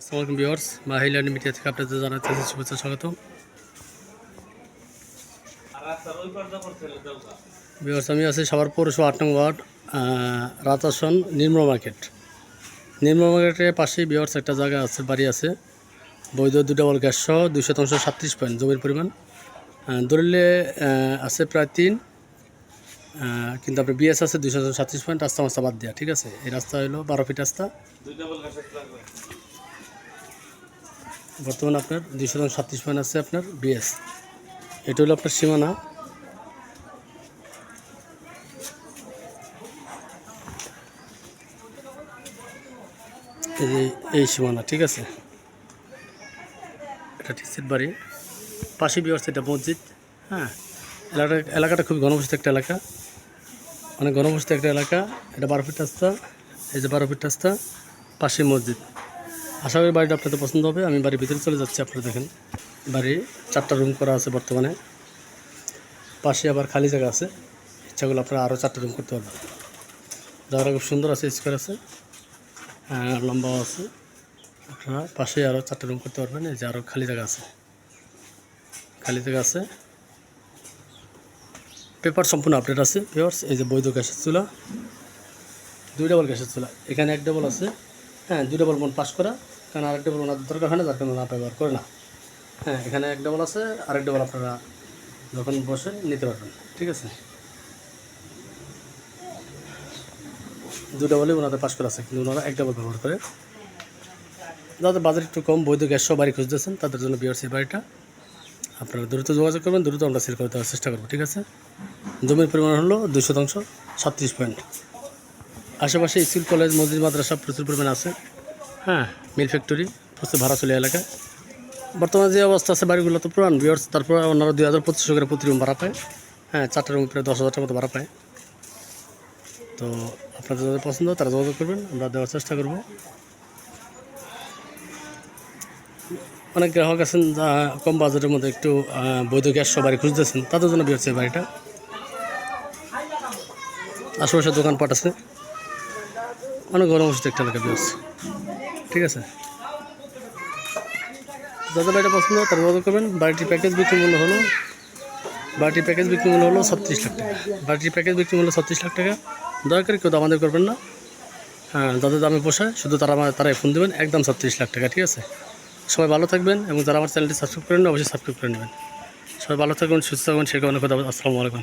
আসসালামাইকুম viewers মাহিলা media থেকে আপনাদের জানাতে শুভেচ্ছা স্বাগত ভিউয়ার্স আমি আছি সবার পৌরসভা আট নং ওয়ার্ড আহ, রাতাসন নির্মল মার্কেট। নির্মল মার্কেটের পাশেই ভিউয়ার্স একটা জায়গা আছে বাড়ি আছে। বৈধ দু ডাবল গ্যাস সহ দুই শতাংশ সাতত্রিশ পয়েন্ট জমির পরিমাণ। দলিলে আছে প্রায় তিন কিন্তু আপনার বিএস আছে দুই শতাংশ সাতত্রিশ পয়েন্ট রাস্তা মাস্তা বাদ দেওয়া ঠিক আছে? এই রাস্তা হলো বারো ফিট রাস্তা। বর্তমানে আপনার দুই শতাংশ সাতত্রিশ পয়েন্ট আছে আপনার বিএস। এটা হলো আপনার সীমানা। এই সীমানা, ঠিক আছে? এটা টিসির বাড়ি। পাশে বিয়ার্স এটা মসজিদ হ্যাঁ? এলাকাটা এলাকাটা খুবই ঘনবসতি একটা এলাকা। অনেক ঘনবসতি একটা এলাকা। এটা বারো ফিট রাস্তা, এই যে বারো ফিট রাস্তা, পাশে মসজিদ। আশা করি বাড়িটা আপনাদের পছন্দ হবে। আমি বাড়ির ভিতরে চলে যাচ্ছি আপনারা দেখেন। বাড়ি চারটা রুম করা আছে বর্তমানে। পাশে আবার খালি জায়গা আছে। ইচ্ছাগুলো আপনারা আরও চারটা রুম করতে পারবেন। জায়গাটা খুব সুন্দর আছে স্কোয়ার আছে। হ্যাঁ, লম্বাও আছে। আপনারা পাশে আরও চারটা রুম করতে পারবেন। এই যে আরও খালি জায়গা আছে। খালি জায়গা আছে। পেপার সম্পূর্ণ আপডেট আছে পেপার্স এই যে বৈধ গ্যাসের চুলা। দুই ডাবল গ্যাসের চুলা। এখানে এক ডাবল আছে। হ্যাঁ দুই ডাবল মন পাস করা, কারণ আরেক ডাবল ওনাদের দরকার হয় না, যার কারণে ওরা ব্যবহার করে না। হ্যাঁ এখানে এক ডাবল আছে আরেক ডাবল আপনারা যখন বসে নিতে পারবেন, ঠিক আছে? দু ডাবলই ওনাদের পাস করা আছে, কিন্তু ওনারা এক ডাবল ব্যবহার করে। যাদের বাজার একটু কম, বৈধ গ্যাস সহ বাড়ি খুঁজতেছেন, তাদের জন্য বিআরসি বাড়িটা। আপনারা দ্রুত যোগাযোগ করবেন, দ্রুত আমরা সেল করে দেওয়ার চেষ্টা করব, ঠিক আছে? জমির পরিমাণ হলো দুই শতাংশ, সাতত্রিশ পয়েন্ট আশেপাশে স্কুল, কলেজ, মসজিদ, মাদ্রাসা প্রচুর পরিমাণে আছে। হ্যাঁ মিল ফ্যাক্টরি, প্রচুর ভাড়া চলে এলাকায় বর্তমানে যে অবস্থা আছে বাড়িগুলো তো পুরান বিয়ার্স তারপর ওনারা দুই হাজার পঁচিশশো করে প্রতি রুম ভাড়া পায়। হ্যাঁ চারটা রুম প্রায় দশ হাজার টাকা মতো ভাড়া পায়। তো আপনাদের যাদের পছন্দ, তারা যোগাযোগ করবেন, আমরা দেওয়ার চেষ্টা করব। অনেক গ্রাহক আছেন, যা কম বাজেটের মধ্যে একটু বৈধ গ্যাস সবারই খুঁজতেছেন। তাদের জন্য বিয়ার্স এই বাড়িটা। আশেপাশে দোকানপাট আছে। অনেক গরম ওষুধ একটা এলাকা বিয়ার্স ঠিক আছে? যাদের বাড়িটা পছন্দ তারা যোগাযোগ করবেন। বাড়িটির প্যাকেজ বিক্রি মূল্য হলো, বাড়িটির প্যাকেজ বিক্রি মূল্য হলো ছত্রিশ লাখ টাকা। বাড়িটির প্যাকেজ বিক্রি মূল্য ছত্রিশ লাখ টাকা। দয়া করে কেউ আমাদের করবেন না। হ্যাঁ যাদের দামে পোষায়, শুধু তারা আমার তারাই ফোন দেবেন। একদম ছত্রিশ লাখ টাকা, ঠিক আছে? সবাই ভালো থাকবেন এবং যারা আমার চ্যানেলটি সাবস্ক্রাইব করেন অবশ্যই সাবস্ক্রাইব করে নেবেন। সবাই ভালো থাকবেন, সুস্থ থাকবেন সে কারণে কথা আসসালামু আলাইকুম।